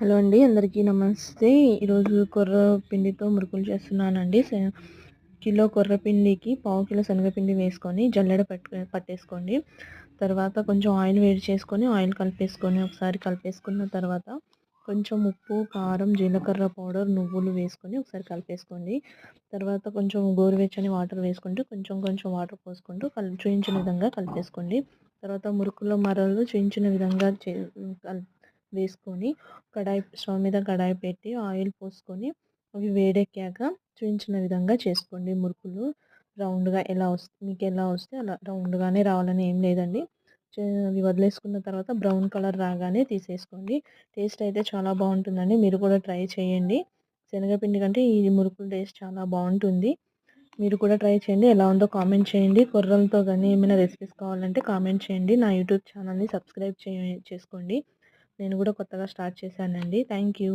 Hello అండి అందరికీ నమస్తే. ఈరోజు కొర్ర పిండితో మురుకులు చేస్తున్నానండి. కిలో కొర్రపిండికి పావు కిలో శనగపిండి వేసుకొని జల్లెడ పట్టు పట్టేసుకోండి. తర్వాత కొంచెం ఆయిల్ వేడి చేసుకొని ఆయిల్ కలిపేసుకొని ఒకసారి కలిపేసుకున్న తర్వాత కొంచెం ఉప్పు కారం జీలకర్ర పౌడర్ నువ్వులు వేసుకొని ఒకసారి కలిపేసుకోండి. తర్వాత కొంచెం గోరువెచ్చని వాటర్ వేసుకుంటూ కొంచెం కొంచెం వాటర్ పోసుకుంటూ కల్ చూయించిన విధంగా కలిపేసుకోండి. తర్వాత మురుకుల మరలు చూయించిన విధంగా చే వేసుకొని కడాయి స్టవ్ మీద కడాయి పెట్టి ఆయిల్ పోసుకొని అవి వేడెక్కాక చూపించిన విధంగా చేసుకోండి. మురుకులు రౌండ్గా ఎలా వస్తే మీకు ఎలా వస్తే అలా రౌండ్గానే రావాలని ఏం లేదండి. అవి వదిలేసుకున్న తర్వాత బ్రౌన్ కలర్ రాగానే తీసేసుకోండి. టేస్ట్ అయితే చాలా బాగుంటుందండి. మీరు కూడా ట్రై చేయండి. శనగపిండి కంటే ఈ మురుకులు టేస్ట్ చాలా బాగుంటుంది. మీరు కూడా ట్రై చేయండి. ఎలా ఉందో కామెంట్ చేయండి. కుర్రలతో కానీ ఏమైనా రెసిపీస్ కావాలంటే కామెంట్ చేయండి. నా యూట్యూబ్ ఛానల్ని సబ్స్క్రైబ్ చేయ చేసుకోండి. నేను కూడా కొత్తగా స్టార్ట్ చేశానండి. Thank you